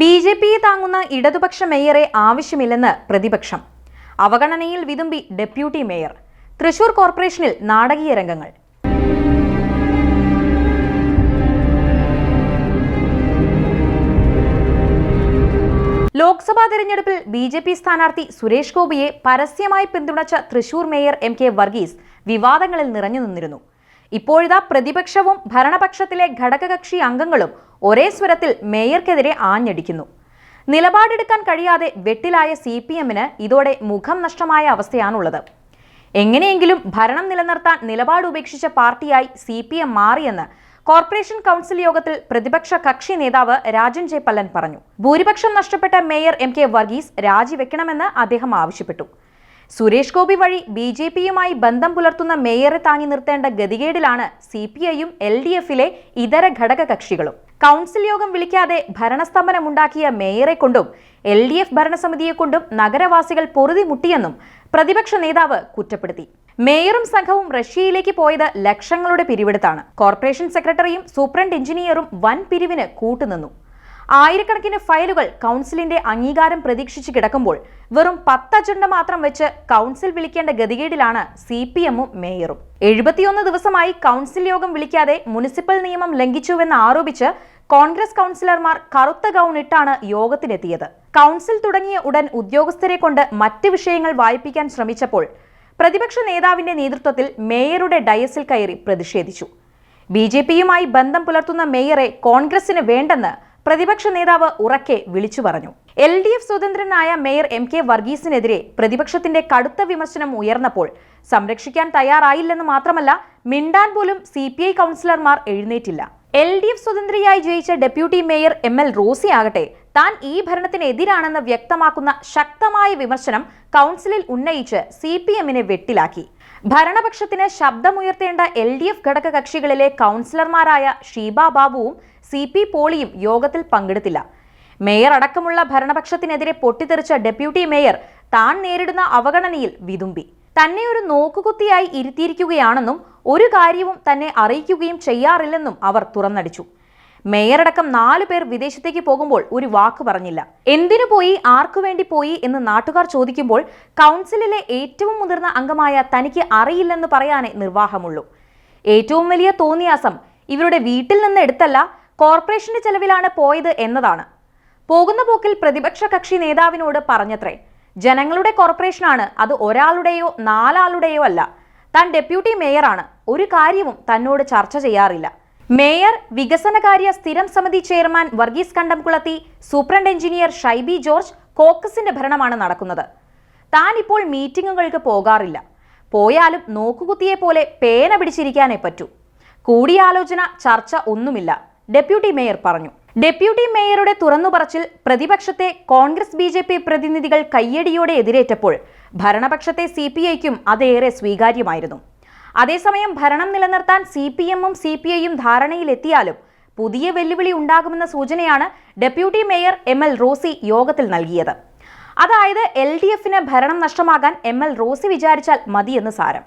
B J പിയെ താങ്ങുന്ന ഇടതുപക്ഷ മേയറെ ആവശ്യമില്ലെന്ന് പ്രതിപക്ഷം. അവഗണനയിൽ വിതുമ്പി ഡെപ്യൂട്ടി മേയർ. തൃശൂർ കോർപ്പറേഷനിൽ നാടകീയ രംഗങ്ങൾ. ലോക്സഭാ തെരഞ്ഞെടുപ്പിൽ ബി ജെ പി സ്ഥാനാർത്ഥി സുരേഷ് ഗോപിയെ പരസ്യമായി പിന്തുണച്ച Thrissur mayor M K Varghese വിവാദങ്ങളിൽ നിറഞ്ഞു നിന്നിരുന്നു. ഇപ്പോഴിതാ പ്രതിപക്ഷവും ഭരണപക്ഷത്തിലെ ഘടകകക്ഷി അംഗങ്ങളും ഒരേ സ്വരത്തിൽ മേയർക്കെതിരെ ആഞ്ഞടിക്കുന്നു. നിലപാടെടുക്കാൻ കഴിയാതെ വെട്ടിലായ സി പി എമ്മിന് ഇതോടെ മുഖം നഷ്ടമായ അവസ്ഥയാണുള്ളത്. എങ്ങനെയെങ്കിലും ഭരണം നിലനിർത്താൻ നിലപാട് ഉപേക്ഷിച്ച പാർട്ടിയായി സി പി എം മാറിയെന്ന് കോർപ്പറേഷൻ കൗൺസിൽ യോഗത്തിൽ പ്രതിപക്ഷ കക്ഷി നേതാവ് രാജൻ ജെ പല്ലൻ പറഞ്ഞു. ഭൂരിപക്ഷം നഷ്ടപ്പെട്ട മേയർ എം കെ വർഗീസ് രാജിവെക്കണമെന്ന് അദ്ദേഹം ആവശ്യപ്പെട്ടു. സുരേഷ് ഗോപി വഴി ബി ജെ പിയുമായി ബന്ധം പുലർത്തുന്ന മേയറെ താങ്ങി നിർത്തേണ്ട ഗതികേടിലാണ് സി പി ഐയും എൽ ഡി എഫിലെ ഇതര ഘടക കക്ഷികളും കൗൺസിൽ യോഗം വിളിക്കാതെ ഭരണസ്തംഭനമുണ്ടാക്കിയ മേയറെ കൊണ്ടും എൽ ഡി എഫ് ഭരണസമിതിയെ കൊണ്ടും നഗരവാസികൾ പൊറുതി മുട്ടിയെന്നും പ്രതിപക്ഷ നേതാവ് കുറ്റപ്പെടുത്തി. മേയറും സംഘവും റഷ്യയിലേക്ക് പോയത് ലക്ഷങ്ങളുടെ പിരിവെടുത്താണ്. കോർപ്പറേഷൻ സെക്രട്ടറിയും സൂപ്രണ്ട് എഞ്ചിനീയറും വൻ പിരിവിന് കൂട്ടുനിന്നു. ആയിരക്കണക്കിന് ഫയലുകൾ കൗൺസിലിന്റെ അംഗീകാരം പ്രതീക്ഷിച്ച് കിടക്കുമ്പോൾ വെറും പത്ത് അജണ്ട മാത്രം വെച്ച് കൗൺസിൽ വിളിക്കേണ്ട ഗതികേടിലാണ് സി പി എമ്മും മേയറും. എഴുപത്തിയൊന്ന് ദിവസമായി കൗൺസിൽ യോഗം വിളിക്കാതെ മുനിസിപ്പൽ നിയമം ലംഘിച്ചുവെന്ന് ആരോപിച്ച് കോൺഗ്രസ് കൗൺസിലർമാർ കറുത്ത ഗൗൺ ഇട്ടാണ് യോഗത്തിനെത്തിയത്. കൗൺസിൽ തുടങ്ങിയ ഉടൻ ഉദ്യോഗസ്ഥരെ കൊണ്ട് മറ്റ് വിഷയങ്ങൾ വായിപ്പിക്കാൻ ശ്രമിച്ചപ്പോൾ പ്രതിപക്ഷ നേതാവിന്റെ നേതൃത്വത്തിൽ മേയറുടെ ഡയസിൽ കയറി പ്രതിഷേധിച്ചു. ബി ജെ പിയുമായി ബന്ധം പുലർത്തുന്ന മേയറെ കോൺഗ്രസിന് വേണ്ടെന്ന് പ്രതിപക്ഷ നേതാവ് ഉറക്കെ വിളിച്ചു പറഞ്ഞു. എൽ ഡി എഫ് സ്വതന്ത്രനായ മേയർ എം കെ വർഗീസിനെതിരെ പ്രതിപക്ഷത്തിന്റെ കടുത്ത വിമർശനം ഉയർന്നപ്പോൾ സംരക്ഷിക്കാൻ തയ്യാറായില്ലെന്ന് മാത്രമല്ല മിണ്ടാൻ പോലും സി പി ഐ കൗൺസിലർമാർ എഴുന്നേറ്റില്ല. എൽ ഡി എഫ് സ്വതന്ത്രയായി ജയിച്ച deputy mayor M L Rosy ആകട്ടെ താൻ ഈ ഭരണത്തിനെതിരാണെന്ന് വ്യക്തമാക്കുന്ന ശക്തമായ വിമർശനം കൗൺസിലിൽ ഉന്നയിച്ച് സി പി എമ്മിനെ വെട്ടിലാക്കി. ഭരണപക്ഷത്തിന് ശബ്ദമുയർത്തേണ്ട എൽ ഡി എഫ് ഘടക കക്ഷികളിലെ കൗൺസിലർമാരായ ഷീബ ബാബുവും സി പി പോളിയും യോഗത്തിൽ പങ്കെടുത്തില്ല. മേയർ അടക്കമുള്ള ഭരണപക്ഷത്തിനെതിരെ പൊട്ടിത്തെറിച്ച ഡെപ്യൂട്ടി മേയർ താൻ നേരിടുന്ന അവഗണനയിൽ വിതുമ്പി. തന്നെ ഒരു നോക്കുകുത്തിയായി ഇരുത്തിയിരിക്കുകയാണെന്നും ഒരു കാര്യവും തന്നെ അറിയിക്കുകയും ചെയ്യാറില്ലെന്നും അവർ തുറന്നടിച്ചു. മേയറടക്കം നാലു പേർ വിദേശത്തേക്ക് പോകുമ്പോൾ ഒരു വാക്ക് പറഞ്ഞില്ല. എന്തിനു പോയി ആർക്കു വേണ്ടി പോയി എന്ന് നാട്ടുകാർ ചോദിക്കുമ്പോൾ കൗൺസിലിലെ ഏറ്റവും മുതിർന്ന അംഗമായ തനിക്ക് അറിയില്ലെന്ന് പറയാനേ നിർവാഹമുള്ളൂ. ഏറ്റവും വലിയ തോന്നിയാസം ഇവരുടെ വീട്ടിൽ നിന്ന് എടുത്തല്ല കോർപ്പറേഷന്റെ ചെലവിലാണ് പോയത് എന്നതാണ്. പോകുന്ന പോക്കിൽ പ്രതിപക്ഷ കക്ഷി നേതാവിനോട് പറഞ്ഞത്രേ ജനങ്ങളുടെ കോർപ്പറേഷനാണ് അത് ഒരാളുടെയോ നാലാളുടെയോ അല്ല. താൻ ഡെപ്യൂട്ടി മേയറാണ്. ഒരു കാര്യവും തന്നോട് ചർച്ച ചെയ്യാറില്ല. മേയർ വികസനകാര്യ സ്ഥിരം സമിതി chairman Varghese Kandamkulathi superintendent engineer Shaiby George കോക്കസിന്റെ ഭരണമാണ് നടക്കുന്നത്. താൻ ഇപ്പോൾ മീറ്റിങ്ങുകൾക്ക് പോകാറില്ല. പോയാലും നോക്കുകുത്തിയെ പോലെ പേന പിടിച്ചിരിക്കാനേ പറ്റൂ. കൂടിയാലോചന ചർച്ച ഒന്നുമില്ല ഡെപ്യൂട്ടി മേയർ പറഞ്ഞു. ഡെപ്യൂട്ടി മേയറുടെ തുറന്നുപറച്ചിൽ പ്രതിപക്ഷത്തെ കോൺഗ്രസ് ബി ജെ പി പ്രതിനിധികൾ കയ്യടിയോടെ എതിരേറ്റപ്പോൾ ഭരണപക്ഷത്തെ സി പി ഐക്കും അതേറെ സ്വീകാര്യമായിരുന്നു. അതേസമയം ഭരണം നിലനിർത്താൻ സി പി എമ്മും സി പി ഐയും ധാരണയിലെത്തിയാലും പുതിയ വെല്ലുവിളി ഉണ്ടാകുമെന്ന സൂചനയാണ് deputy mayor M L Rosy യോഗത്തിൽ നൽകിയത്. അതായത് എൽ ഡി എഫിന് ഭരണം നഷ്ടമാകാൻ എം എൽ റോസി വിചാരിച്ചാൽ മതിയെന്ന് സാരം.